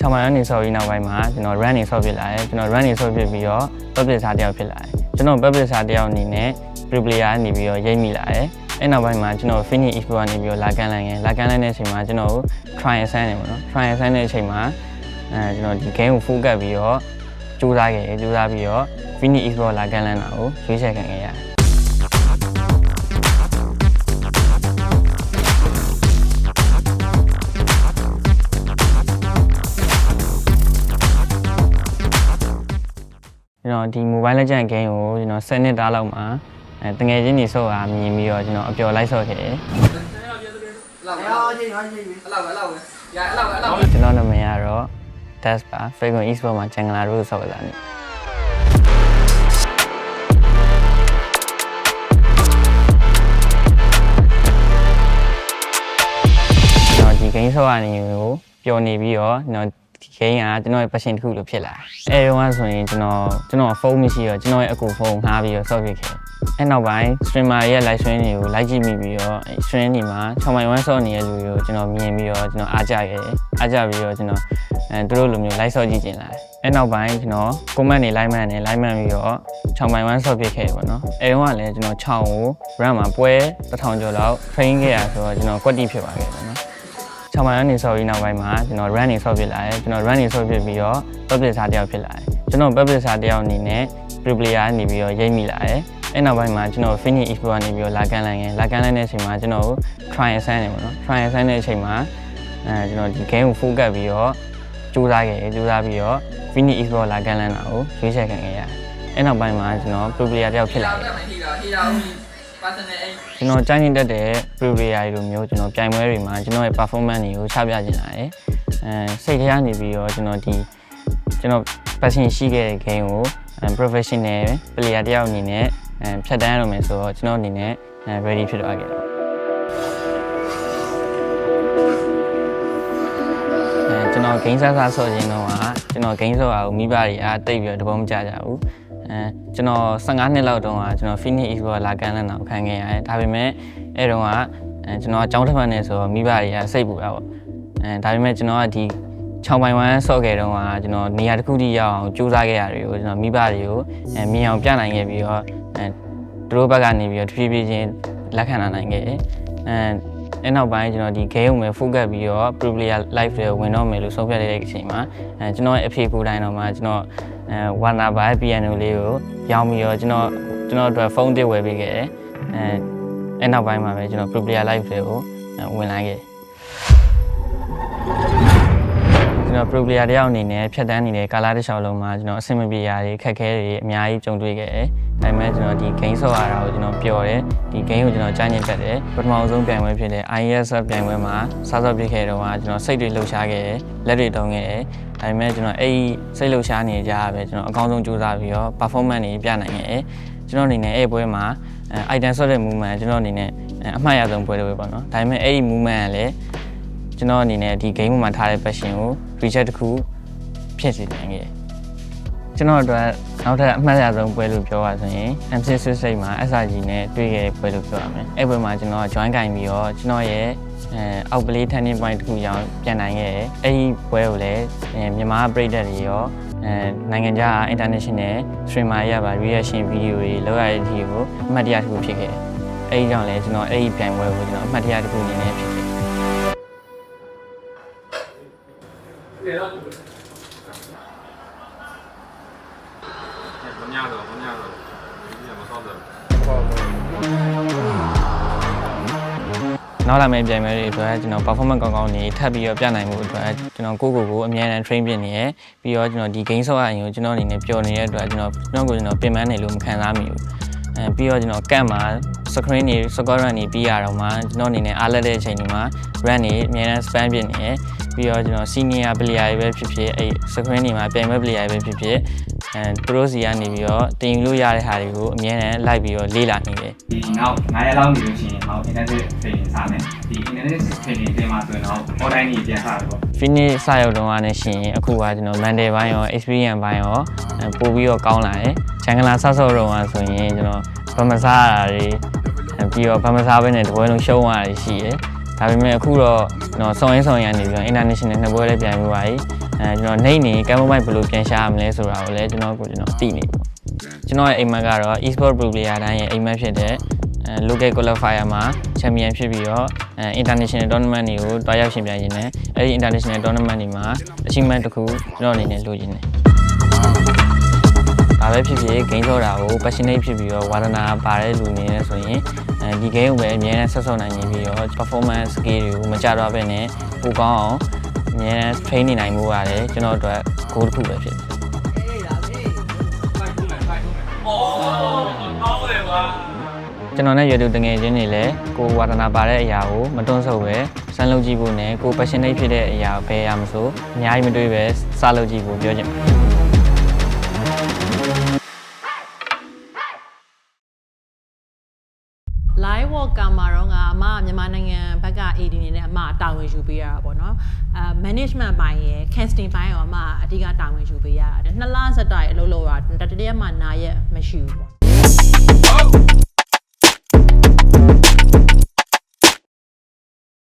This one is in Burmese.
6မိုင်ကနေဆော့ပြီးနောက်ပိုင်းမှာကျွန်တော် run နေဆော့ဖြစ်လာတယ်ကျွန်တော် run နေဆော့ဖြစ်ပြီးတော့ public စာတစ်ယောက်ဖြစ်လာတယ်ကျွန်တော် public စာတစ်ယောက်အနေနဲ့ pre player ကနေပြီးတော့ရိတ်မိလာတယ်အဲ့နောက်ပိုင်းမှာကျွန်တော် finish export ကနေပြီးတော့လာကန်လိုက်ရင်လာကန်လိုက်တဲ့အချိန်မှာကျွန်တော် try assign နေပေါ့နော် try assign တဲ့အချိန်မှာအဲကျွန်တော်ဒီ game ကို focus ပြီးတော့ကြိုးစားခဲ့တယ်ကြိုးစားပြီးတော့ finish export လာကန်လန်းတာကိုရွေးချယ်ခံခဲ့ရတယ် ဒီ mobile legend game ကိုကျွန်တော်7နှစ်တားလောက်မှာအဲတငယ်ချင်းတွေဆော့တာမြင်ပြီးတော့ကျွန်တော်အပျော်လိုက်ဆော့ခဲ့တယ်လောက်လောက်ချင်းဟာချင်းအလောက်ပဲအလောက်ပဲရအလောက်ပဲအလောက်ပဲကျွန်တော်နာမည်ကတော့ Test ပါ Fagon Esport မှာ Jangla လို့ဆော့လာတယ်ကျွန်တော်ဒီ game ဆော့ရနေကိုပျော်နေပြီးတော့ကျွန်တော် ဒီ game ကကျွန်တော်ရဲ့ passion တစ်ခုလိုဖြစ်လာတယ်အဲတုန်းကဆိုရင်ကျွန်တော်ကျွန်တော်ဖုန်းမရှိတော့ကျွန်တော်ရဲ့အကူဖုန်းငှားပြီးတော့ဆော့ဖြစ်ခဲ့တယ်အဲနောက်ပိုင်း streamer ရဲ့ live stream တွေကို like ကြည့်မိပြီးတော့အဲ stream တွေမှာ6မိုင်1ဆော့နေတဲ့လူတွေကိုကျွန်တော်မြင်ပြီးတော့ကျွန်တော်အားကြခဲ့တယ်အားကြပြီးတော့ကျွန်တော်အဲသူတို့လိုမျိုး live ဆော့ကြည့်ကျင်လာတယ်အဲနောက်ပိုင်းကျွန်တော် comment တွေ like မှန်တယ် like မှန်ပြီးတော့6မိုင်1ဆော့ဖြစ်ခဲ့ပေါ့နော်အဲတုန်းကလည်းကျွန်တော်6ကို run မှာပွဲ1000ကျော်လောက် train ခဲ့ရဆိုတော့ကျွန်တော်ကွက်တိဖြစ်ပါခဲ့ပေါ့နော် 6မိုင်ကနေဆော့ပြီးနောက်ပိုင်းမှာကျွန်တော် run နေဆော့ဖြစ်လာတယ်ကျွန်တော် run နေဆော့ဖြစ်ပြီးတော့ public စာတစ်ယောက်ဖြစ်လာတယ်ကျွန်တော် public စာတစ်ယောက်အနေနဲ့ pre player ကနေပြီးတော့ရိတ်မိလာတယ်အဲ့နောက်ပိုင်းမှာကျွန်တော် finish export ကနေပြီးတော့လာကန်လိုက်ရင်လာကန်လိုက်တဲ့အချိန်မှာကျွန်တော် try assign နေပေါ့နော် try assign တဲ့အချိန်မှာအဲကျွန်တော်ဒီ game ကို focus ပြီးတော့ကြိုးစားခဲ့တယ်ကြိုးစားပြီးတော့ finish export လာကန်လန်းတာကိုရွေးချယ်ခံခဲ့ရတယ်အဲ့နောက်ပိုင်းမှာကျွန်တော် pro player တစ်ယောက်ဖြစ်လာတယ် တက်မယ်ဟီတာဟီတာဦး personal အိမ်ကျွန်တော်ကြိုင်းနေတတ်တဲ့ pro player တွေလိုမျိုးကျွန်တော်ပြိုင်ပွဲတွေမှာကျွန်တော်ရဲ့ performance တွေကိုချပြချင်လာတယ်အဲစိတ်ထဲကနေပြီးတော့ကျွန်တော်ဒီကျွန်တော် passion ရှိခဲ့တဲ့ game ကိုအဲ professional player တယောက်အနေနဲ့အဲဖြတ်တန်းရမယ်ဆိုတော့ကျွန်တော်အနေနဲ့အဲ ready ဖြစ်သွားခဲ့တယ်အဲကျွန်တော် game စားစားဆော့ခြင်းတော့ကကျွန်တော် game ဆော့တာကိုမိဘတွေအားတိတ်ပြီးတော့တဘောမကြကြဘူး အဲကျွန်တော်15နှစ်လောက်တုန်းကကျွန်တော် finish export လာကန်လန်းတာကိုခံခဲ့ရတယ်ဒါပေမဲ့အဲ့တုန်းကအဲကျွန်တော်အကြောင်းတစ်ဖက်နဲ့ဆိုတော့မိဘတွေကစိတ်ပူတာပေါ့အဲဒါပေမဲ့ကျွန်တော်ကဒီ6ပိုင်ဝမ်းဆော့ခဲ့တုန်းကကျွန်တော်နေရာတစ်ခုထိရောက်အောင်ကြိုးစားခဲ့ရတယ်ကိုကျွန်တော်မိဘတွေကိုအဲမြင်အောင်ပြနိုင်ခဲ့ပြီးတော့အဲသူတို့ဘက်ကနေပြီးတော့တဖြည်းဖြည်းချင်းလက်ခံလာနိုင်ခဲ့တယ်အဲ အဲ့နောက်ပိုင်းကျွန်တော်ဒီ game ကိုပဲ focus ပြီးတော့ pro player live တွေဝင်တော့မယ်လို့ဆုံးဖြတ်လိုက်တဲ့အချိန်မှာအဲကျွန်တော်ရဲ့အဖေကိုယ်တိုင်တော့မှကျွန်တော်အဲ Warner by piano လေးကိုရောင်းပြီးတော့ကျွန်တော်ကျွန်တော်အတွက်ဖုန်းတစ်ဝယ်ပေးခဲ့တယ်အဲအဲ့နောက်ပိုင်းမှာပဲကျွန်တော် pro player live တွေကိုအဲဝင်လာခဲ့တယ် ကျွန်တော် pro player တယောက်အနေနဲ့ဖြတ်တန်းနေတဲ့ကာလာတစ်လျှောက်လုံးမှာကျွန်တော်အဆင်မပြေရာတွေခက်ခဲတွေအများကြီးကြုံတွေ့ခဲ့တယ်။ဒါပေမဲ့ကျွန်တော်ဒီ game ဆော့ရတာကိုကျွန်တော်ပျော်တယ်။ဒီ game ကိုကျွန်တော်ကြားညင်တက်တယ်။ပထမဆုံးပြိုင်ပွဲဖြစ်တဲ့ IES ပြိုင်ပွဲမှာစားစော့ပြစ်ခဲ့တော့ကကျွန်တော်စိတ်တွေလှုပ်ရှားခဲ့တယ်။လက်တွေတုံးခဲ့တယ်။ဒါပေမဲ့ကျွန်တော်အဲ့ဒီစိတ်လှုပ်ရှားနေကြရပဲကျွန်တော်အကောင်းဆုံးကြိုးစားပြီးတော့ performance တွေပြနိုင်ခဲ့တယ်။ကျွန်တော်အနေနဲ့အဲ့ဒီပွဲမှာအဲ item ဆော့တဲ့ movement ကျွန်တော်အနေနဲ့အဲအမှားရဆုံးပွဲတွေပဲပေါ့နော်။ဒါပေမဲ့အဲ့ဒီ movement ကလည်း ကျွန်တော်အနေနဲ့ဒီ game ပေါ်မှာထားတဲ့ passion ကို reset တစ်ခုဖြစ်စေနိုင်ခဲ့တယ်။ကျွန်တော်အတွက်နောက်ထပ်အမှတ်ရဆုံးပွဲလို့ပြောရဆိုရင် MC Swiss မှာ SRG နဲ့တွေ့ခဲ့တဲ့ပွဲလို့ပြောရမယ်။အဲ့ပွဲမှာကျွန်တော် join ကင်ပြီးတော့ကျွန်တော်ရဲ့အဲအောက်ပလေး turning point တစ်ခုရောက်ပြန်နိုင်ခဲ့တယ်။အဲ့ဒီပွဲကိုလည်းအဲမြန်မာပြည်သက်တွေရောအဲနိုင်ငံခြား international streamer ရပါ reaction video တွေလောက်ရတဲ့အထိကိုအမှတ်တရတစ်ခုဖြစ်ခဲ့တယ်။အဲ့ဒီကြောင့်လည်းကျွန်တော်အဲ့ဒီပြိုင်ပွဲကိုကျွန်တော်အမှတ်တရတစ်ခုအနေနဲ့ဖြစ်ခဲ့ တယ်မညတော့မညတော့ဒီမှာဆောက်တယ်နောက်လာမယ့်ပြိုင်ပွဲတွေအတွက်ကျွန်တော် performance ကောင်းကောင်းနေထပ်ပြီးတော့ပြနိုင်မှုအတွက်ကျွန်တော်ကိုယ့်ကိုယ်ကိုအမြဲတမ်း train ပြင်နေရယ်ပြီးတော့ကျွန်တော်ဒီ game ဆော့ရရင်ကိုကျွန်တော်အနေနဲ့ပျော်နေတဲ့အတွက်ကျွန်တော်ကျွန်တော်ကိုယ်ကျွန်တော်ပြင်ပန်းနေလို့မခံစားမိဘူး အဲပြီးတော့ကျွန်တော်ကန့်မှာ screen တွေ score run တွေပြီးရတော့မှကျွန်တော်အနေနဲ့အားလက်တဲ့အချိန်တွေမှာ run တွေအမြဲတမ်း spam ပြင်နေရယ်ပြီးတော့ကျွန်တော် senior player တွေပဲဖြစ်ဖြစ်အဲ့ screen တွေမှာပြိုင်ပွဲ player တွေပဲဖြစ်ဖြစ် အဲသူတို့စီကနေပြီးတော့တင်ယူလို့ရတဲ့ဟာတွေကိုအမြဲတမ်းလိုက်ပြီးတော့လေ့လာနေတယ်ဒီနောက်9ရက်လောက်နေလို့ရှိရင်ဟော internet training စမယ်ဒီ internet training တင်မှာဆိုရင်တော့ online ကြီးပြန်စားတယ်ပေါ့ finish စရောက်တော့ကနေရှင်အခုကကျွန်တော် Monday ဘိုင်းရော experience ဘိုင်းရောအဲပို့ပြီးတော့ကောင်းလာတယ်။ချန်ကလာဆော့ဆော့တော့ကဆိုရင်ကျွန်တော်ဗမစားရတာတွေအဲပြီးတော့ဗမစားဘဲနဲ့တပွဲလုံးရှုံးရတာတွေရှိတယ်။ဒါပေမဲ့အခုတော့ကျွန်တော်ဆောင်းရင်းဆောင်းရည်နေပြီးတော့ international နှစ်ပွဲလည်းပြန်ပြီးပါပြီ။ အဲကျွန်တော်နှိမ့်နေကမ်မိုမိုက်ဘယ်လိုပြန်ရှာရမလဲဆိုတာကိုလည်းကျွန်တော်ကိုကျွန်တော်သိနေပေါ့ကျွန်တော်ရဲ့အိမ်မက်ကတော့ e-sport pro player တိုင်းရဲ့အိမ်မက်ဖြစ်တဲ့အဲ local qualifier မှာ champion ဖြစ်ပြီးတော့အဲ international tournament တွေကိုတွားရောက်ရှင်ပြိုင်ရင်းနဲ့အဲဒီ international tournament တွေမှာ achievement တစ်ခုကျွန်တော်အနေနဲ့လိုချင်တယ်။ဘာပဲဖြစ်ဖြစ်ဂိမ်းဆော့တာကို passionate ဖြစ်ပြီးတော့ဝါသနာပါတဲ့လူအနေနဲ့ဆိုရင်အဲဒီ game ကိုပဲအများနဲ့ဆက်ဆော့နိုင်နေပြီးတော့ performance skill တွေကိုမကြတော့ဘဲနဲ့ပိုကောင်းအောင် အများနဲ့ train နေနိုင်မှုရတယ်ကျွန်တော်တို့အတွက် goal တစ်ခုပဲဖြစ်တယ်ကျွန်တော်နဲ့ရွယ်သူတငယ်ချင်းတွေလည်းကိုယ်ဝါသနာပါတဲ့အရာကိုမတွန့်ဆုတ်ပဲစမ်းလုပ်ကြည့်ဖို့နဲ့ကိုယ် passionate ဖြစ်တဲ့အရာကိုဘယ်အရာမဆိုအများကြီးမတွေးပဲစလုပ်ကြည့်ဖို့ပြောချင်ပါတယ် Skywalk ကမှာတော့ကအမမြန်မာနိုင်ငံဘက်က AD နေနဲ့အမတာဝန်ယူပေးရတာပေါ့နော်အဲ management ပိုင်းရယ် casting ပိုင်းရောအမအဓိကတာဝန်ယူပေးရတာနှစ်လစတိုင်အလုပ်လုပ်ရတာတတိယမှာနားရက်မရှိဘူးပေါ့